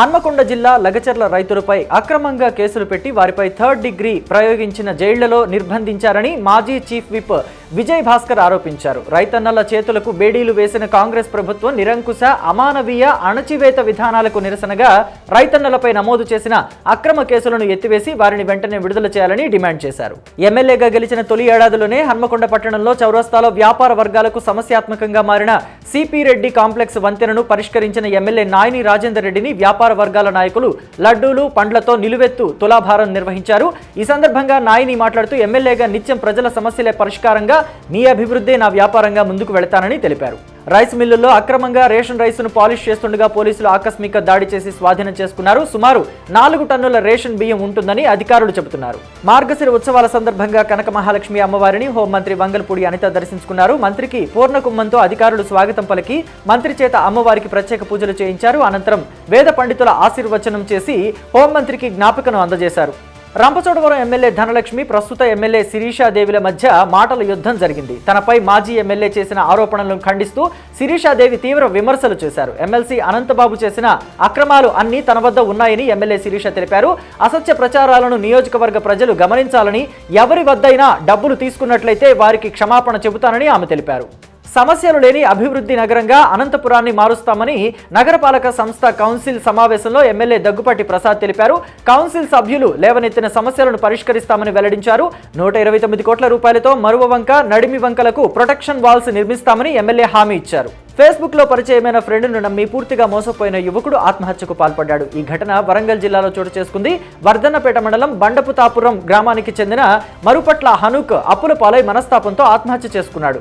హన్మకొండ జిల్లా లగచర్ల రైతులపై అక్రమంగా కేసులు పెట్టి వారిపై థర్డ్ డిగ్రీ ప్రయోగించిన జైళ్ళలో నిర్బంధించారని మాజీ చీఫ్ విప్ విజయ్ భాస్కర్ ఆరోపించారు. రైతన్నల చేతులకు బేడీలు వేసిన కాంగ్రెస్ ప్రభుత్వం నిరంకుశ అమానవీయ అణచివేత విధానాలకు నిరసనగా రైతన్నలపై నమోదు చేసిన అక్రమ కేసులను ఎత్తివేసి వారిని వెంటనే విడుదల చేయాలని డిమాండ్ చేశారు. ఎమ్మెల్యేగా గెలిచిన తొలి ఏడాదిలోనే హన్మకొండ పట్టణంలో చౌరస్తాలో వ్యాపార వర్గాలకు సమస్యాత్మకంగా మారిన సిపి రెడ్డి కాంప్లెక్స్ వంతెనను పరిష్కరించిన ఎమ్మెల్యే నాయని రాజేందర్ రెడ్డిని వ్యాపార వర్గాల నాయకులు లడ్డూలు పండ్లతో నిలువెత్తు తులాభారం నిర్వహించారు. ఈ సందర్భంగా నాయని మాట్లాడుతూ ఎమ్మెల్యేగా నిత్యం ప్రజల సమస్యలే పరిష్కారంగా మీ అభివృద్ధి నా వ్యాపారంగా ముందుకు వెళతానని తెలిపారు. రైస్ మిల్లుల్లో అక్రమంగా రేషన్ రైస్ను పాలిష్ చేస్తుండగా పోలీసులు ఆకస్మిక దాడి చేసి స్వాధీనం చేసుకున్నారు. సుమారు నాలుగు టన్నుల రేషన్ బియ్యం ఉంటుందని అధికారులు చెబుతున్నారు. మార్గశిర ఉత్సవాల సందర్భంగా కనక మహాలక్ష్మి అమ్మవారిని హోంమంత్రి వంగల్పూడి అనిత దర్శించుకున్నారు. మంత్రికి పూర్ణకుంభంతో అధికారులు స్వాగతం పలికి మంత్రి చేత అమ్మవారికి ప్రత్యేక పూజలు చేయించారు. అనంతరం వేద పండితుల ఆశీర్వచనం చేసి హోంమంత్రికి జ్ఞాపికను అందజేశారు. రంపచోడవరం ఎమ్మెల్యే ధనలక్ష్మి ప్రస్తుత ఎమ్మెల్యే శిరీషాదేవిల మధ్య మాటల యుద్ధం జరిగింది. తనపై మాజీ ఎమ్మెల్యే చేసిన ఆరోపణలను ఖండిస్తూ శిరీషాదేవి తీవ్ర విమర్శలు చేశారు. ఎమ్మెల్సీ అనంతబాబు చేసిన అక్రమాలు అన్నీ తన వద్ద ఉన్నాయని ఎమ్మెల్యే శిరీష తెలిపారు. అసత్య ప్రచారాలను నియోజకవర్గ ప్రజలు గమనించాలని ఎవరి వద్దైనా డబ్బులు తీసుకున్నట్లయితే వారికి క్షమాపణ చెబుతానని ఆమె తెలిపారు. సమస్యలు లేని అభివృద్ధి నగరంగా అనంతపురాన్ని మారుస్తామని నగరపాలక సంస్థ కౌన్సిల్ సమావేశంలో ఎమ్మెల్యే దగ్గుపాటి ప్రసాద్ తెలిపారు. కౌన్సిల్ సభ్యులు లేవనెత్తిన సమస్యలను పరిష్కరిస్తామని వెల్లడించారు. నూట ఇరవై తొమ్మిది కోట్ల రూపాయలతో మరువ వంక నడిమి వంకలకు ప్రొటెక్షన్ వాల్స్ నిర్మిస్తామని ఎమ్మెల్యే హామీ ఇచ్చారు. ఫేస్బుక్లో పరిచయమైన ఫ్రెండ్ను నమ్మి పూర్తిగా మోసపోయిన యువకుడు ఆత్మహత్యకు పాల్పడ్డాడు. ఈ ఘటన వరంగల్ జిల్లాలో చోటు చేసుకుంది. వర్ధన్నపేట మండలం బండపుతాపురం గ్రామానికి చెందిన మరుపట్ల హనుక్ అప్పుల పాలై మనస్తాపంతో ఆత్మహత్య చేసుకున్నాడు.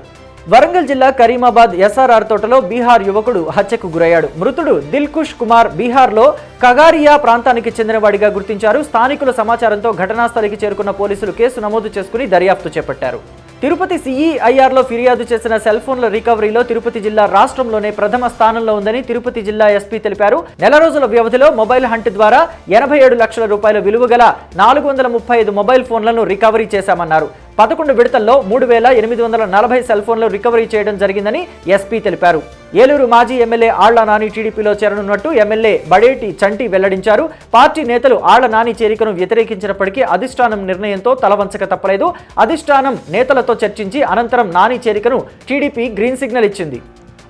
వరంగల్ జిల్లా కరీమాబాద్ ఎస్ఆర్ఆర్ తోటలో బీహార్ యువకుడు హత్యకు గురయ్యాడు. మృతుడు దిల్కుష్ కుమార్ బీహార్లో కగారియా ప్రాంతానికి చెందినవాడిగా గుర్తించారు. స్థానికుల సమాచారంతో ఘటనాస్థలికి చేరుకున్న పోలీసులు కేసు నమోదు చేసుకుని దర్యాప్తు చేపట్టారు. తిరుపతి సిఈఐఆర్లో ఫిర్యాదు చేసిన సెల్ ఫోన్ల రికవరీలో తిరుపతి జిల్లా రాష్ట్రంలోనే ప్రథమ స్థానంలో ఉందని తిరుపతి జిల్లా ఎస్పీ తెలిపారు. నెల రోజుల వ్యవధిలో మొబైల్ హంట్ ద్వారా ఎనభై ఏడు లక్షల రూపాయల విలువ గల నాలుగు వందల ముప్పై ఐదు మొబైల్ ఫోన్లను రికవరీ చేశామన్నారు. పదకొండు విడతల్లో మూడు వేల ఎనిమిది వందల నలభై సెల్ ఫోన్లు రికవరీ చేయడం జరిగిందని ఎస్పీ తెలిపారు. ఏలూరు మాజీ ఎమ్మెల్యే ఆళ్ళ నాని టీడీపీలో చేరనున్నట్టు ఎమ్మెల్యే బడేటి చంటి వెల్లడించారు. పార్టీ నేతలు ఆళ్ళ నాని చేరికను వ్యతిరేకించినప్పటికీ అధిష్టానం నిర్ణయంతో తలవంచక తప్పలేదు. అధిష్టానం నేతలతో చర్చించి అనంతరం నాని చేరికను టీడీపీ గ్రీన్ సిగ్నల్ ఇచ్చింది.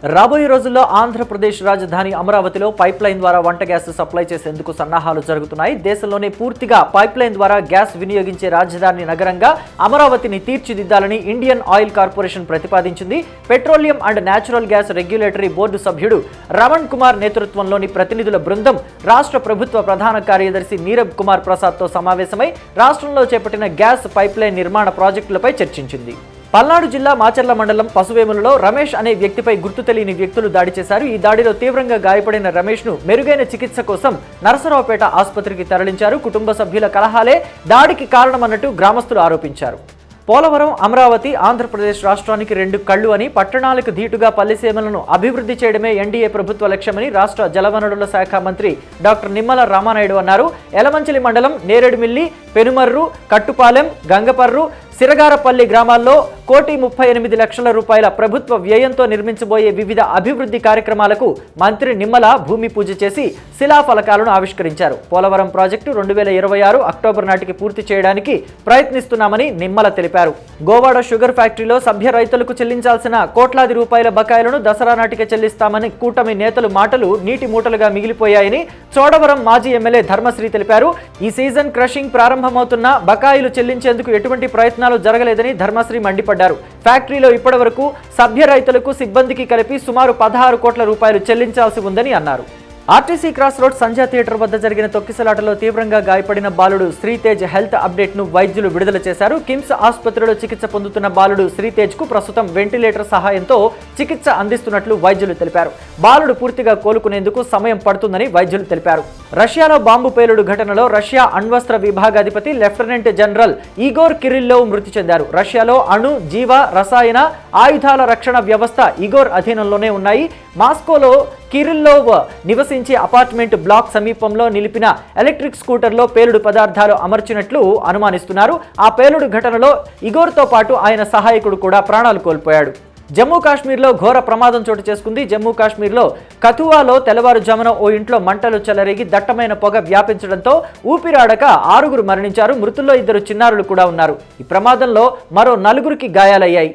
రాబోయే రోజుల్లో ఆంధ్రప్రదేశ్ రాజధాని అమరావతిలో పైప్ లైన్ ద్వారా వంట గ్యాస్ సప్లై చేసేందుకు సన్నాహాలు జరుగుతున్నాయి. దేశంలోనే పూర్తిగా పైప్ లైన్ ద్వారా గ్యాస్ వినియోగించే రాజధాని నగరంగా అమరావతిని తీర్చిదిద్దాలని ఇండియన్ ఆయిల్ కార్పొరేషన్ ప్రతిపాదించింది. Petroleum and natural gas regulatory board సభ్యుడు రమణ్ కుమార్ నేతృత్వంలోని ప్రతినిధుల బృందం రాష్ట్ర ప్రభుత్వ ప్రధాన కార్యదర్శి నీరబ్ కుమార్ ప్రసాద్తో సమావేశమై రాష్ట్రంలో చేపట్టిన గ్యాస్ పైప్ లైన్ నిర్మాణ ప్రాజెక్టులపై చర్చించింది. పల్నాడు జిల్లా మాచర్ల మండలం పసువేములలో రమేష్ అనే వ్యక్తిపై గుర్తు తెలియని వ్యక్తులు దాడి చేశారు. ఈ దాడిలో తీవ్రంగా గాయపడిన రమేష్ను మెరుగైన చికిత్స కోసం నరసరావుపేట ఆసుపత్రికి తరలించారు. కుటుంబ సభ్యుల కలహాలే దాడికి కారణమన్నట్టు గ్రామస్తులు ఆరోపించారు. పోలవరం అమరావతి ఆంధ్రప్రదేశ్ రాష్ట్రానికి రెండు కళ్ళు అని పట్టణాలకు ధీటుగా పల్లెసీమలను అభివృద్ధి చేయడమే ఎన్డీఏ ప్రభుత్వ లక్ష్యమని రాష్ట్ర జలవనరుల శాఖ మంత్రి డాక్టర్ నిమ్మల రామానాయుడు అన్నారు. ఎలమంచిలి మండలం నేరేడుమిల్లి పెనుమర్రు కట్టుపాలెం గంగపర్రు సిరగారపల్లి గ్రామాల్లో కోటి ముప్పై ఎనిమిది లక్షల రూపాయల ప్రభుత్వ వ్యయంతో నిర్మించబోయే వివిధ అభివృద్ధి కార్యక్రమాలకు మంత్రి నిమ్మల భూమి పూజ చేసి శిలాఫలకాలను ఆవిష్కరించారు. పోలవరం ప్రాజెక్టు రెండు వేల ఇరవై ఆరు అక్టోబర్ నాటికి పూర్తి చేయడానికి ప్రయత్నిస్తున్నామని నిమ్మల తెలిపారు. గోవాడ షుగర్ ఫ్యాక్టరీలో సభ్య రైతులకు చెల్లించాల్సిన కోట్లాది రూపాయల బకాయిలను దసరా నాటికి చెల్లిస్తామని కూటమి నేతలు మాటలు నీటి మూటలుగా మిగిలిపోయాయని చోడవరం మాజీ ఎమ్మెల్యే ధర్మశ్రీ తెలిపారు. ఈ సీజన్ క్రషింగ్ ప్రారంభమవుతున్న బకాయిలు చెల్లించేందుకు ఎటువంటి ప్రయత్నాలు జరగలేదని ధర్మశ్రీ మండిపడ్డారు. ఫ్యాక్టరీలో ఇప్పటివరకు సభ్య రైతులకు సిబ్బందికి కలిపి సుమారు పదహారు కోట్ల రూపాయలు చెల్లించాల్సి ఉందని అన్నారు. RTC cross road Sandhya theatre వద్ద జరిగిన తొక్కిసలాటలో తీవ్రంగా గాయపడిన బాలుడు శ్రీతేజ్ హెల్త్ అప్డేట్ను వైద్యులు విడుదల చేశారు. కిమ్స్ ఆసుపత్రిలో చికిత్స పొందుతున్న బాలుడు శ్రీతేజ్కు ప్రస్తుతం వెంటిలేటర్ సహాయంతో చికిత్స అందిస్తున్నట్లు వైద్యులు తెలిపారు. బాలుడు పూర్తిగా కోలుకునేందుకు సమయం పడుతుందని వైద్యులు తెలిపారు. రష్యాలో బాంబు పేలుడు ఘటనలో రష్యా అణ్వస్త్ర విభాగాధిపతి లెఫ్టినెంట్ జనరల్ ఈగోర్ కిరిల్లోవ్ మృతి చెందారు. రష్యాలో అణు జీవ రసాయన ఆయుధాల రక్షణ వ్యవస్థ ఇగోర్ అధీనంలోనే ఉన్నాయి. మాస్కోలో కిరిల్లోవ్ నివసించే అపార్ట్మెంట్ బ్లాక్ సమీపంలో నిలిపిన ఎలక్ట్రిక్ స్కూటర్లో పేలుడు పదార్థాలు అమర్చినట్లు అనుమానిస్తున్నారు. ఆ పేలుడు ఘటనలో ఇగోర్తో పాటు ఆయన సహాయకుడు కూడా ప్రాణాలు కోల్పోయాడు. జమ్మూ కాశ్మీర్లో ఘోర ప్రమాదం చోటు చేసుకుంది. జమ్మూ కాశ్మీర్లో కథువాలో తెల్లవారుజామున ఓ ఇంట్లో మంటలు చెలరేగి దట్టమైన పొగ వ్యాపించడంతో ఊపిరాడక ఆరుగురు మరణించారు. మృతుల్లో ఇద్దరు చిన్నారులు కూడా ఉన్నారు. ఈ ప్రమాదంలో మరో నలుగురికి గాయాలయ్యాయి.